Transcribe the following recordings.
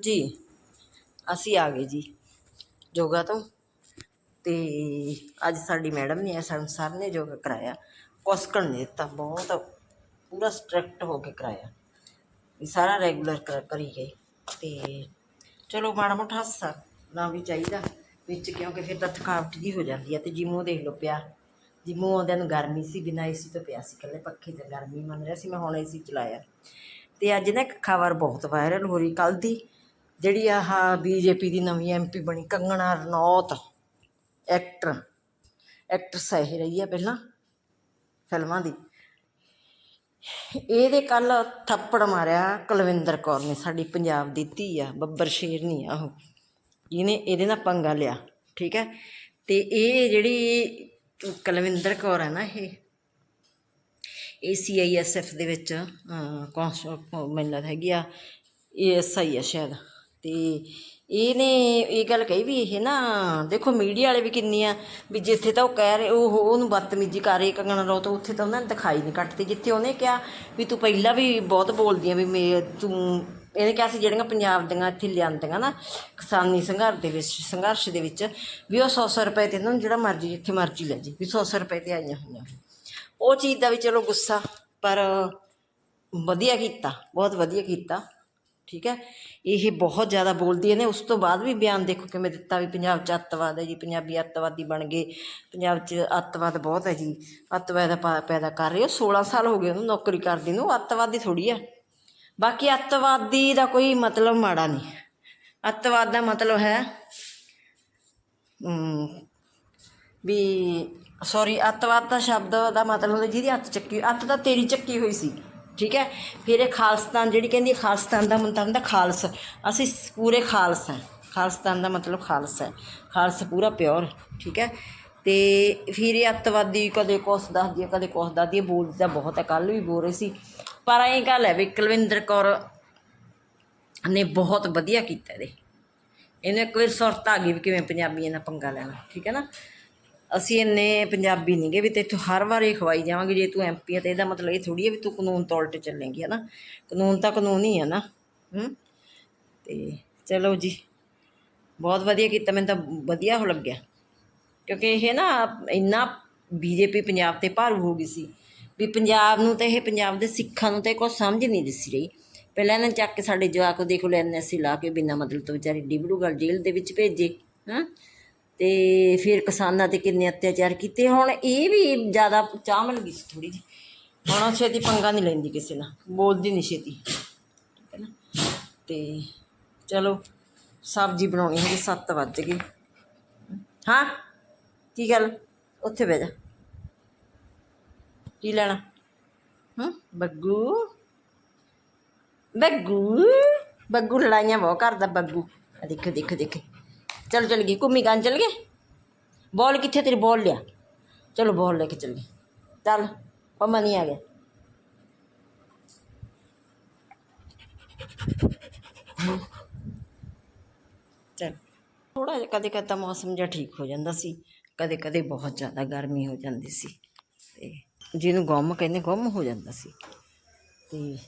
ਜੀ, ਅਸੀਂ ਆ ਗਏ ਜੀ ਯੋਗਾ ਤੋਂ। ਤੇ ਅੱਜ ਸਾਡੀ ਮੈਡਮ ਨੇ ਸਾਨੂੰ ਸਰ ਨੇ ਯੋਗਾ ਕਰਾਇਆ। ਕੁਸਕਣ ਨਹੀਂ ਦਿੱਤਾ, ਬਹੁਤ ਪੂਰਾ ਸਟ੍ਰਿਕਟ ਹੋ ਕੇ ਕਰਾਇਆ। ਵੀ ਸਾਰਾ ਰੈਗੂਲਰ ਕਰੀ ਗਏ। ਤੇ ਚਲੋ, ਮਾੜਾ ਮੋਟਾ ਹਾਸਾ ਨਾ ਵੀ ਚਾਹੀਦਾ, ਵਿੱਚ ਕਿਉਂਕਿ ਫਿਰ ਤਾਂ ਥਕਾਵਟ ਜੀ ਹੋ ਜਾਂਦੀ ਹੈ ਤੇ ਜਿਮੋ ਦੇਖ ਲਓ ਪਿਆ। ਜਿਮੋ ਆਉਂਦਿਆਂ ਨੂੰ ਗਰਮੀ ਸੀ, ਬਿਨਾਂ ਏਸੀ ਤੋਂ ਪਿਆ ਸੀ ਇਕੱਲੇ ਪੱਖੇ ਤੇ ਗਰਮੀ ਮੰਨ ਰਿਹਾ ਸੀ, ਮੈਂ ਹੁਣ ਏਸੀ ਚਲਾਇਆ। ਤੇ ਅੱਜ ਨਾ ਇੱਕ ਖਬਰ ਬਹੁਤ ਵਾਇਰਲ ਹੋ ਰਹੀ ਕੱਲ ਦੀ। ਜਿਹੜੀ ਆਹ ਬੀਜੇਪੀ ਦੀ ਨਵੀਂ ਐਮਪੀ ਬਣੀ, ਕੰਗਣਾ ਰਣੌਤ, ਐਕਟਰ ਐਕਟਰਸ ਇਹ ਰਹੀ ਆ ਪਹਿਲਾਂ ਫਿਲਮਾਂ ਦੀ। ਇਹਦੇ ਕੱਲ ਥੱਪੜ ਮਾਰਿਆ ਕੁਲਵਿੰਦਰ ਕੌਰ ਨੇ, ਸਾਡੀ ਪੰਜਾਬ ਦੀ ਧੀ ਆ, ਬੱਬਰ ਸ਼ੇਰਨੀ ਆ ਉਹ। ਇਹਨੇ, ਇਹਦੇ ਨਾਲ ਪੰਗਾ ਲਿਆ, ਠੀਕ ਹੈ? ਤੇ ਇਹ ਜਿਹੜੀ ਕੁਲਵਿੰਦਰ ਕੌਰ ਹੈ ਨਾ ਇਹ ਏਸੀਆਈਐਸਐਫ ਦੇ ਵਿੱਚ ਕੌਂਸ ਮੈਨੂੰ ਲੱਗਦਾ ਹੈਗੀ ਆ ਏਐਸਆਈ ਆ ਸ਼ਾਇਦ। ਤੇ ਇਹਨੇ ਇਹ ਗੱਲ ਕਹੀ ਵੀ ਇਹ ਨਾ ਦੇਖੋ ਮੀਡੀਆ ਵਾਲੇ ਵੀ ਕਿੰਨੀ ਆ ਵੀ ਜਿੱਥੇ ਤਾਂ ਉਹ ਕਹਿ ਰਹੇ, ਉਹ ਉਹਨੂੰ ਬਦਤਮੀਜੀ ਕਰ ਰਹੇ, ਕੰਗਣਾ ਰੋ ਤਾਂ ਉੱਥੇ ਤਾਂ ਉਹਨਾਂ ਨੇ ਦਿਖਾਈ ਨਹੀਂ ਕੱਟਦੀ, ਜਿੱਥੇ ਉਹਨੇ ਕਿਹਾ ਵੀ ਤੂੰ ਪਹਿਲਾਂ ਵੀ ਬਹੁਤ ਬੋਲਦੀ ਆ ਵੀ ਮੇ ਤੂੰ, ਇਹਨੇ ਕਿਹਾ ਸੀ ਜਿਹੜੀਆਂ ਪੰਜਾਬ ਦੀਆਂ ਇੱਥੇ ਲਿਆਂਦੀਆਂ ਨਾ ਕਿਸਾਨੀ ਸੰਘਰਸ਼ ਦੇ ਵਿੱਚ, ਸੰਘਰਸ਼ ਦੇ ਵਿੱਚ ਵੀ ਉਹ 100 ਰੁਪਏ ਤੇ ਇਹਨਾਂ ਨੂੰ ਜਿਹੜਾ ਮਰਜ਼ੀ, ਜਿੱਥੇ ਮਰਜ਼ੀ ਲੈ ਜੀ ਵੀ 100 ਰੁਪਏ ਤੇ ਆਈਆਂ ਹੋਈਆਂ ਉਹ ਚੀਜ਼ ਦਾ ਵੀ ਚਲੋ ਗੁੱਸਾ, ਪਰ ਵਧੀਆ ਕੀਤਾ, ਬਹੁਤ ਵਧੀਆ ਕੀਤਾ। ਠੀਕ ਹੈ? ਇਹ ਬਹੁਤ ਜ਼ਿਆਦਾ ਬੋਲਦੀ ਇਹਨੇ ਉਸ ਤੋਂ ਬਾਅਦ ਵੀ ਬਿਆਨ ਦੇਖੋ ਕਿਵੇਂ ਦਿੱਤਾ ਵੀ ਪੰਜਾਬ 'ਚ ਅੱਤਵਾਦ ਹੈ ਜੀ, ਪੰਜਾਬੀ ਅੱਤਵਾਦੀ ਬਣ ਗਏ। ਪੰਜਾਬ 'ਚ ਅੱਤਵਾਦ ਬਹੁਤ ਹੈ ਜੀ। ਅੱਤਵਾਦ ਪਾ- ਪੈਦਾ ਕਰ ਰਹੇ ਹੋ। 16 ਸਾਲ ਹੋ ਗਏ ਉਹਨੂੰ ਨੌਕਰੀ ਕਰਦੀ ਨੂੰ। ਅੱਤਵਾਦੀ ਥੋੜੀ ਹੈ। ਬਾਕੀ ਅੱਤਵਾਦੀ ਦਾ ਕੋਈ ਮਤਲਬ ਮਾੜਾ ਨਹੀਂ। ਅੱਤਵਾਦ ਦਾ ਮਤਲਬ ਹੈ ਵੀ ਸੌਰੀ ਅੱਤਵਾਦ ਦਾ ਸ਼ਬਦ ਦਾ ਮਤਲਬ ਹੁੰਦਾ ਜਿਹਦੀ ਅੱਤ ਚੱਕੀ ਅੱਤ ਤਾਂ ਤੇਰੀ ਚੱਕੀ ਹੋਈ ਸੀ। ਠੀਕ ਹੈ? ਫਿਰ ਇਹ ਖਾਲਸਤਾਨ, ਜਿਹੜੀ ਕਹਿੰਦੀ ਖਾਲਸਤਾਨ ਦਾ ਮਤਲਬ ਹੁੰਦਾ ਖਾਲਸ। ਅਸੀਂ ਪੂਰੇ ਖਾਲਸ ਹਾਂ। ਖਾਲਸਤਾਨ ਦਾ ਮਤਲਬ ਖਾਲਸ ਹੈ। ਖਾਲਸ ਪੂਰਾ ਪਿਓਰ, ਠੀਕ ਹੈ? ਤੇ ਫਿਰ ਇਹ ਅੱਤਵਾਦੀ ਕਦੇ ਕੁਛ ਦੱਸਦੀ ਹੈ, ਕਦੇ ਕੁਛ ਦੱਸਦੀ ਹੈ। ਬੋਲਦੀ ਤਾਂ ਬਹੁਤ ਹੈ ਕੱਲ ਵੀ ਬੋਲ ਰਹੀ ਸੀ। ਪਰ ਇਹ ਗੱਲ ਹੈ ਵੀ ਕੁਲਵਿੰਦਰ ਕੌਰ ਨੇ ਬਹੁਤ ਵਧੀਆ ਕੀਤਾ ਇਹਦੇ। ਇਹਨੇ ਇੱਕ ਵਾਰ ਸੁਰਤ ਆ ਗਈ ਵੀ ਕਿਵੇਂ ਪੰਜਾਬੀਆਂ ਨਾਲ ਪੰਗਾ ਲੈਣਾ, ਠੀਕ ਹੈ ਨਾ? ਅਸੀਂ ਇੰਨੇ ਪੰਜਾਬੀ ਨਹੀਂਗੇ ਵੀ ਤੇਥੋਂ ਹਰ ਵਾਰ ਇਹ ਖਵਾਈ ਜਾਵਾਂਗੇ, ਜੇ ਤੂੰ ਐਮਪੀ ਆ ਤੇ ਇਹਦਾ ਮਤਲਬ ਇਹ ਥੋੜੀ ਹੈ ਵੀ ਤੂੰ ਕਾਨੂੰਨ ਤੋਂ ਉਲਟ ਚੱਲੇਂਗੀ ਹੈ ਨਾ ਕਾਨੂੰਨ ਤਾਂ ਕਾਨੂੰਨ ਹੀ ਹੈ ਨਾ, ਹੂੰ? ਤੇ ਚਲੋ ਜੀ, ਬਹੁਤ ਵਧੀਆ ਕੀਤਾ, ਮੈਨੂੰ ਤਾਂ ਵਧੀਆ ਹੋ ਲੱਗਿਆ। ਕਿਉਂਕਿ ਇਹ ਨਾ, ਇੰਨਾ ਬੀਜੇਪੀ ਪੰਜਾਬ ਤੇ ਭਾਰੂ ਹੋ ਗਈ ਸੀ ਵੀ ਪੰਜਾਬ ਨੂੰ ਤਾਂ ਇਹ ਪੰਜਾਬ ਦੇ ਸਿੱਖਾਂ ਨੂੰ ਤਾਂ ਕੁਝ ਸਮਝ ਨਹੀਂ ਦਿਸੀ ਰਹੀ। ਪਹਿਲਾਂ ਇਹਨਾਂ ਨੇ ਚੱਕ ਕੇ ਸਾਡੇ ਜਵਾਕ ਨੂੰ ਦੇਖ ਲਓ ਐਨਐਸਸੀ ਲਾ ਕੇ ਬਿਨਾਂ ਮਤਲਬ ਤੋਂ ਵਿਚਾਰੇ ਡਿਬੜੂਗੜ੍ਹ ਜੇਲ੍ਹ ਦੇ ਵਿੱਚ ਭੇਜੇ, ਹਾਂ? ਤੇ ਫਿਰ ਕਿਸਾਨਾਂ ਤੇ ਕਿੰਨੇ ਅਤਿਆਚਾਰ ਕੀਤੇ। ਹੁਣ ਇਹ ਵੀ ਜ਼ਿਆਦਾ ਚਾਹ ਮਿਲ ਗਈ ਸੀ ਥੋੜੀ ਜਿਹੀ। ਹੁਣ ਉਹ ਛੇਤੀ ਪੰਗਾ ਨਹੀਂ ਲੈਂਦੀ ਕਿਸੇ ਨਾਲ, ਬੋਲਦੀ ਨਹੀਂ ਛੇਤੀ। ਠੀਕ ਹੈ ਨਾ? ਤੇ ਚਲੋ, ਸਬਜ਼ੀ ਬਣਾਉਣੀ ਹੈ 7 ਵੱਜ ਗਏ। ਹਾਂ? ਕੀ ਗੱਲ? ਉੱਥੇ ਬਹਿ ਜਾ। ਕੀ ਲੈਣਾ? ਹੂੰ? ਬੱਗੂ? ਬੱਗੂ? ਬੱਗੂ ਲੜਾਈਆਂ ਬਹੁਤ ਕਰਦਾ ਬੱਗੂ। ਆ ਦੇਖੋ ਦੇਖੋ ਦੇਖੋ। ਚਲ ਚਲ ਗਈ ਘੁੰਮੀ ਗਾਂ ਚਲ ਗਏ ਬੋਲ ਕਿੱਥੇ ਤੇਰੀ ਬੋਲ ਲਿਆ ਚਲੋ ਬੋਲ ਲੈ ਕੇ ਚੱਲ ਗਏ ਚੱਲ ਪੰਮਾ ਨਹੀਂ ਆ ਗਿਆ ਚਲ ਥੋੜਾ ਜਿਹਾ ਕਦੇ ਕਦੇ ਤਾਂ ਮੌਸਮ ਜਿਹਾ ਠੀਕ ਹੋ ਜਾਂਦਾ ਸੀ ਕਦੇ ਕਦੇ ਬਹੁਤ ਜ਼ਿਆਦਾ ਗਰਮੀ ਹੋ ਜਾਂਦੀ ਸੀ ਤੇ ਜਿਹਨੂੰ ਗੁੰਮ ਕਹਿੰਦੇ ਗੁੰਮ ਹੋ ਜਾਂਦਾ ਸੀ ਤੇ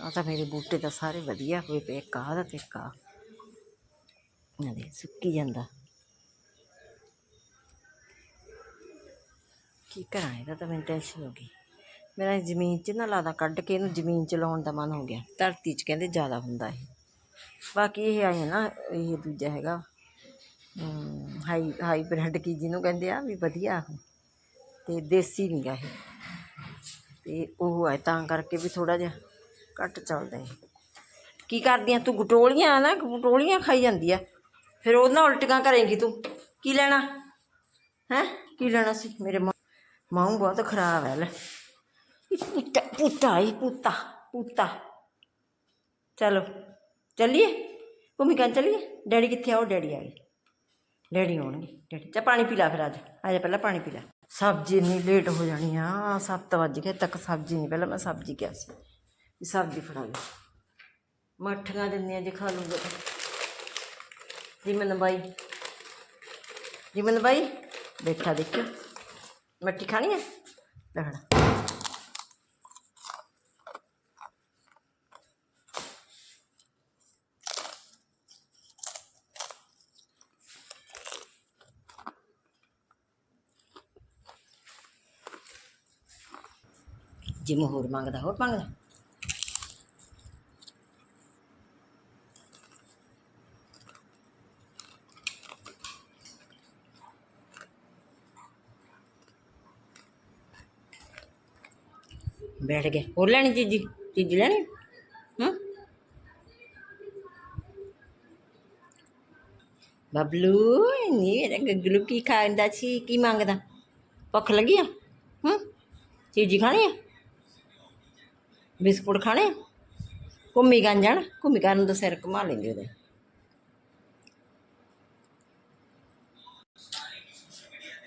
ਆ ਤਾਂ ਮੇਰੇ ਬੂਟੇ ਤਾਂ ਸਾਰੇ ਵਧੀਆ ਹੋਏ ਪਏ ਕਾਹ ਦਾ ਤੇ ਕਾ ਦੇ ਸੁੱਕੀ ਜਾਂਦਾ ਕੀ ਕਰਾਂ ਇਹਦਾ ਤਾਂ ਮੈਨੂੰ ਟੈਨਸ਼ਨ ਹੋ ਗਈ ਮੇਰਾ ਜ਼ਮੀਨ 'ਚ ਨਾ ਲਾਦਾ ਕੱਢ ਕੇ ਇਹਨੂੰ ਜ਼ਮੀਨ 'ਚ ਲਾਉਣ ਦਾ ਮਨ ਹੋ ਗਿਆ ਧਰਤੀ 'ਚ ਕਹਿੰਦੇ ਜ਼ਿਆਦਾ ਹੁੰਦਾ ਇਹ ਬਾਕੀ ਇਹ ਆਏ ਨਾ ਇਹ ਦੂਜਾ ਹੈਗਾ ਹਾਈ ਹਾਈ ਹਾਈਬ੍ਰਿਡ ਕੀ ਜਿਹਨੂੰ ਕਹਿੰਦੇ ਆ ਵੀ ਵਧੀਆ ਉਹ ਤੇ ਦੇਸੀ ਨਹੀਂ ਗਾ ਇਹ ਤੇ ਉਹ ਹੈ ਤਾਂ ਕਰਕੇ ਵੀ ਥੋੜਾ ਜਿਹਾ ਘੱਟ ਚੱਲਦਾ ਹੈ ਕੀ ਕਰਦੀਆਂ ਤੂੰ ਗਟੋਲੀਆਂ ਨਾ ਗਟੋਲੀਆਂ ਖਾਈ ਜਾਂਦੀ ਆ ਫਿਰ ਉਹਨਾਂ ਉਲਟੀਆਂ ਕਰੇਂਗੀ ਤੂੰ। ਕੀ ਲੈਣਾ? ਹੈ? ਕੀ ਲੈਣਾ ਸੀ? ਮੇਰੇ ਮਾਂ ਬਹੁਤ ਖਰਾਬ ਹੈ ਲੈ। ਪੁੱਤਾ ਪੁੱਤਾ ਇਹ ਪੁੱਤਾ ਪੁੱਤਾ। ਚਲੋ, ਚੱਲੀਏ? ਭੂਮਿਕਾ ਚੱਲੀਏ? ਡੈਡੀ ਕਿੱਥੇ ਆਓ ਡੈਡੀ ਆ ਗਏ। ਡੈਡੀ ਆਉਣਗੇ। ਡੈਡੀ ਚਾ ਪਾਣੀ ਪੀ ਲਾ ਫਿਰ ਅੱਜ। ਆ ਪਹਿਲਾਂ ਪਾਣੀ ਪੀ ਲਾ। ਸਬਜ਼ੀ ਨਹੀਂ ਲੇਟ ਹੋ ਜਾਣੀ ਆ। 7 ਵਜ ਗਏ ਤੱਕ ਸਬਜ਼ੀ ਨਹੀਂ। ਪਹਿਲਾਂ ਮੈਂ ਸਬਜ਼ੀ ਕਿਹਾ ਸੀ ਵੀ ਸਬਜ਼ੀ ਫੜਾ ਲਓ ਮੱਠੀਆਂ ਦਿੰਦੀਆਂ ਜੇ ਖਾ ਲੂੰਗਾ ਜਿਮਨ ਬਾਈ। ਜਿਮਨ ਬਾਈ, ਬੈਠਾ ਦੇਖੋ ਮੱਠੀ ਖਾਣੀ ਹੈ ਲੈਣਾ ਜਿਵੇਂ ਹੋਰ ਮੰਗਦਾ ਹੋਰ ਮੰਗਦਾ। ਬੈਠ ਗਿਆ ਹੋਰ ਲੈਣੀ ਚੀਜੀ ਚੀਜੀ ਲੈਣੀ ਹੂੰ ਬਬਲੂ ਨੀ ਮੇਰਾ ਗੱਗਲੂ ਕੀ ਖਾਂਦਾ ਸੀ ਕੀ ਮੰਗਦਾ ਭੁੱਖ ਲੱਗੀ ਆ ਹੂੰ ਚੀਜੀ ਖਾਣੀ ਆ ਬਿਸਕੁਟ ਖਾਣੇ ਆ ਘੁੰਮੀ ਗਾਂ ਜਾਣ ਘੁੰਮੀ ਗਾਂ ਨੂੰ ਤਾਂ ਸਿਰ ਘੁਮਾ ਲੈਂਦੇ ਉਹਦੇ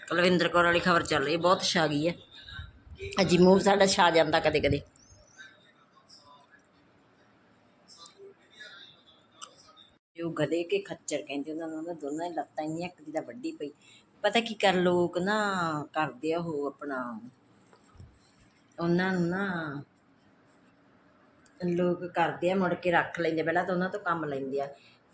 ਕੁਲਵਿੰਦਰ ਕੌਰ ਵਾਲੀ ਖਬਰ ਚੱਲ ਰਹੀ ਹੈ, ਬਹੁਤ ਛਾ ਗਈ ਹੈ ਅਜੀ ਮੂੰਹ ਸਾਡਾ ਛਾ ਜਾਂਦਾ ਕਦੇ ਕਦੇ। ਜੋ ਗਧੇ ਕੇ ਖੱਚਰ ਕਹਿੰਦੇ ਉਹਨਾਂ ਨੂੰ, ਉਹਨਾਂ ਦੋਨਾਂ ਦੀ ਲੱਤਾਂ ਇੰਨੀਆਂ ਇੱਕ ਦੀ ਦਾ ਵੱਡੀ ਪਈ। ਪਤਾ ਕੀ ਕਰ ਲੋਕ ਨਾ ਕਰਦੇ ਆ ਉਹ ਆਪਣਾ, ਉਹਨਾਂ ਨੂੰ ਨਾ ਲੋਕ ਕਰਦੇ ਆ ਮੁੜ ਕੇ ਰੱਖ ਲੈਂਦੇ ਪਹਿਲਾਂ ਤਾਂ ਉਹਨਾਂ ਤੋਂ ਕੰਮ ਲੈਂਦੇ ਆ।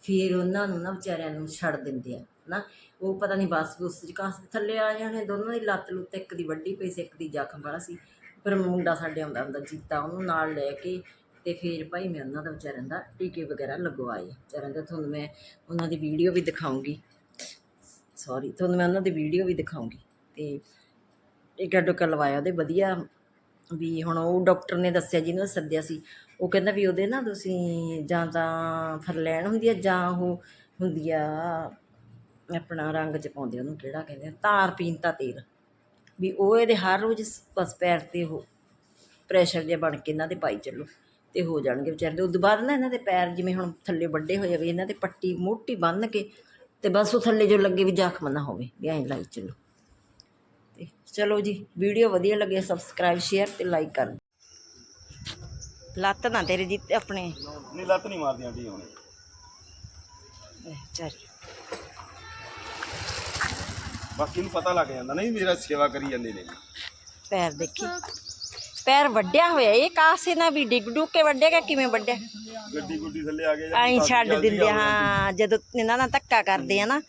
ਫਿਰ ਉਹਨਾਂ ਨੂੰ ਨਾ ਵਿਚਾਰਿਆਂ ਨੂੰ ਛੱਡ ਦਿੰਦੇ ਆ ਨਾ ਉਹ ਪਤਾ ਨਹੀਂ ਬਸ ਬੁਸ ਚ ਕਾਸ ਥੱਲੇ ਆ ਜਾਣੇ, ਦੋਨਾਂ ਦੀ ਲੱਤ ਲੁੱਤ ਇੱਕ ਦੀ ਵੱਡੀ ਪਈ ਸੀ, ਇੱਕ ਦੀ ਜ਼ਖਮ ਵਾਲਾ ਸੀ। ਪਰ ਮੁੰਡਾ ਸਾਡੇ ਆਉਂਦਾ ਹੁੰਦਾ ਜੀਤਾ, ਉਹਨੂੰ ਨਾਲ ਲੈ ਕੇ ਤੇ ਫਿਰ ਭਾਈ ਮੈਂ ਉਹਨਾਂ ਦਾ ਵਿਚਾਰਿਆਂ ਦਾ ਟੀਕੇ ਵਗੈਰਾ ਲਗਵਾਏ। ਵਿਚਾਰਿਆਂ ਦਾ ਤੁਹਾਨੂੰ ਮੈਂ ਉਹਨਾਂ ਦੀ ਵੀਡੀਓ ਵੀ ਦਿਖਾਉਂਗੀ। ਸੌਰੀ ਤੁਹਾਨੂੰ ਮੈਂ ਉਹਨਾਂ ਦੀ ਵੀਡੀਓ ਵੀ ਦਿਖਾਉਂਗੀ ਤੇ ਟੀਕਾ ਟੁਕਾ ਲਵਾਇਆ, ਉਹਦੇ ਵਧੀਆ ਵੀ ਹੁਣ ਉਹ ਡਾਕਟਰ ਨੇ ਦੱਸਿਆ, ਜਿਹਨੂੰ ਸੱਦਿਆ ਸੀ, ਉਹ ਕਹਿੰਦਾ ਵੀ ਉਹਦੇ ਨਾ ਤੁਸੀਂ ਜਾਂ ਤਾਂ ਫਰਲੈਣ ਹੁੰਦੀ ਆ ਜਾਂ ਉਹ ਹੁੰਦੀ ਆ, ਆਪਣਾ ਰੰਗ ਚ ਪਾਉਂਦੇ ਉਹਨੂੰ, ਕਿਹੜਾ ਕਹਿੰਦੇ ਆ? ਤਾਰ ਪੀਂਤਾ ਤੇਲ। ਵੀ ਉਹ ਇਹਦੇ ਹਰ ਰੋਜ਼ ਬਸ ਪੈਰ ਤੇ ਉਹ ਪ੍ਰੈਸ਼ਰ ਜਿਹਾ ਬਣ ਕੇ ਇਹਨਾਂ ਦੇ ਪਾਈ ਚੱਲੋ, ਤੇ ਹੋ ਜਾਣਗੇ ਵਿਚਾਰੇ ਦੇ। ਤੋਂ ਬਾਅਦ ਨਾ ਇਹਨਾਂ ਦੇ ਪੈਰ ਜਿਵੇਂ ਹੁਣ ਥੱਲੇ ਵੱਡੇ ਹੋਏ ਆ ਵੀ ਇਹਨਾਂ ਦੇ ਪੱਟੀ ਮੋਟੀ ਬੰਨ੍ਹ ਕੇ ਤੇ ਬਸ ਉਹ ਥੱਲੇ ਜੋ ਲੱਗੇ ਵੀ ਜ਼ਖਮ ਨਾ ਹੋਵੇ, ਵੀ ਐਂ ਲਾਈ ਚੱਲੋ। ਤੇ ਚਲੋ ਜੀ ਵੀਡੀਓ ਵਧੀਆ ਲੱਗੇ ਸਬਸਕ੍ਰਾਈਬ ਸ਼ੇਅਰ ਤੇ ਲਾਈਕ ਕਰ ਦਿਓ। ਲੱਤ ਨਾ ਤੇਰੇ ਜੀ ਆਪਣੇ ਨਹੀਂ ਲੱਤ ਨਹੀਂ ਮਾਰਦੀ ਆਂਟੀ ਹੁਣ ਚੱਲ ਬਾਕੀ ਨੂੰ ਪਤਾ ਲੱਗ ਜਾਂਦਾ ਨਹੀਂ ਮੇਰਾ ਸੇਵਾ ਕਰੀ ਜਾਂਦੇ ਨੇ ਪੈਰ ਦੇਖੀ ਪੈਰ ਵੱਡਿਆ ਹੋਇਆ ਇਹ ਕਾਸੇ ਨਾਲ ਵੀ ਡਿੱਗ ਡੁੱਗ ਕੇ ਵੱਡਿਆ ਕਿ ਕਿਵੇਂ ਵੱਡਿਆ ਗੱਡੀ ਗੁੱਡੀ ਥੱਲੇ ਆ ਗਏ ਐਂ ਛੱਡ ਦਿੰਦੇ ਆ, ਹਾਂ ਜਦੋਂ ਇਹਨਾਂ ਨਾਲ ਧੱਕਾ ਕਰਦੇ ਆ ਨਾ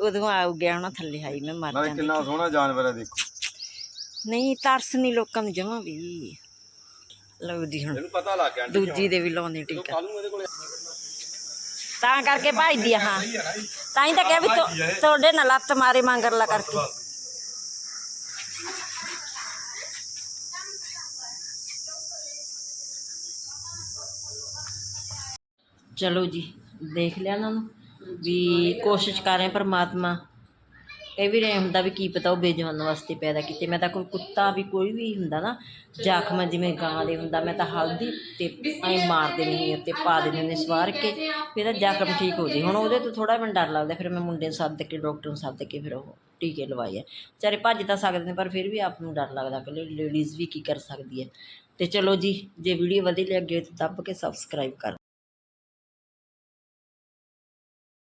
ਉਦੋਂ ਆਉ ਗਿਆ ਹੋਣਾ ਥੱਲੇ ਆਈ ਮੈਂ ਮਰ ਨਾਲੇ ਜਾਂਦੀ ਕਿੰਨਾ ਸੋਹਣਾ ਜਾਨਵਰ ਹੈ ਦੇਖੋ। ਨਹੀਂ ਤਰਸ ਨਹੀਂ ਲੋਕਾਂ ਨੂੰ ਜਮਾ ਵੀ। ਲਓ ਜੀ ਹੁਣ। ਇਹਨੂੰ ਪਤਾ ਲੱਗ ਗਿਆ ਆਂਟੀ ਦੂਜੀ ਦੇ ਵੀ ਲਾਉਂਦੇ ਟੀਕਾ। ਕੱਲ ਨੂੰ ਇਹਦੇ ਕੋਲੇ ਤਾਂ ਕਰਕੇ ਭਜਦੀ ਆ ਹਾਂ। ਤਾਂ ਹੀ ਤਾਂ ਕਿਹਾ ਵੀ ਤੁ- ਤੁਹਾਡੇ ਨਾਲ ਲੱਤ ਮਾਰੇ ਮੰਗਰਲਾ ਕਰਕੇ। ਚਲੋ ਜੀ ਦੇਖ ਲਿਆ ਇਹਨਾਂ ਨੂੰ। ਵੀ ਕੋਸ਼ਿਸ਼ ਕਰ ਰਹੇ ਪਰਮਾਤਮਾ। ਇਹ ਵੀ ਨਹੀਂ ਹੁੰਦਾ ਵੀ ਕੀ ਪਤਾ ਉਹ ਬੇਜਵਾਨ ਵਾਸਤੇ ਪੈਦਾ ਕੀਤੇ। ਮੈਂ ਤਾਂ ਕੋਈ ਕੁੱਤਾ ਵੀ ਕੋਈ ਵੀ ਹੁੰਦਾ ਨਾ, ਜ਼ਖਮ ਜਿਵੇਂ ਗਾਂ ਦੇ ਹੁੰਦਾ, ਮੈਂ ਤਾਂ ਹਲਦੀ ਤੇ ਐਂ ਮਾਰ ਦੇਣੀ ਸੀ ਉੱਤੇ ਪਾ ਦੇਣੀ ਨੇ ਸਵਾਰ ਕੇ, ਫਿਰ ਇਹਦਾ ਜ਼ਖਮ ਠੀਕ ਹੋ ਜੇ ਹੁਣ ਉਹਦੇ ਤੋਂ ਥੋੜਾ ਮੈਨੂੰ ਡਰ ਲੱਗਦਾ, ਫਿਰ ਮੈਂ ਮੁੰਡੇ ਨੂੰ ਸੱਦ ਕੇ, ਡਾਕਟਰ ਨੂੰ ਸੱਦ ਕੇ ਫਿਰ ਉਹ ਟੀਕੇ ਲਵਾਏ ਆ। ਵਿਚਾਰੇ ਭੱਜ ਤਾਂ ਸਕਦੇ ਨੇ, ਪਰ ਫਿਰ ਵੀ ਆਪ ਨੂੰ ਡਰ ਲੱਗਦਾ ਕਿ ਲੇਡੀਜ਼ ਵੀ ਕੀ ਕਰ ਸਕਦੀ ਹੈ। ਤੇ ਚਲੋ ਜੀ, ਜੇ ਵੀਡੀਓ ਵਧੀਆ ਲੱਗੇ ਤਾਂ ਦੱਬ ਕੇ ਸਬਸਕ੍ਰਾਈਬ ਕਰ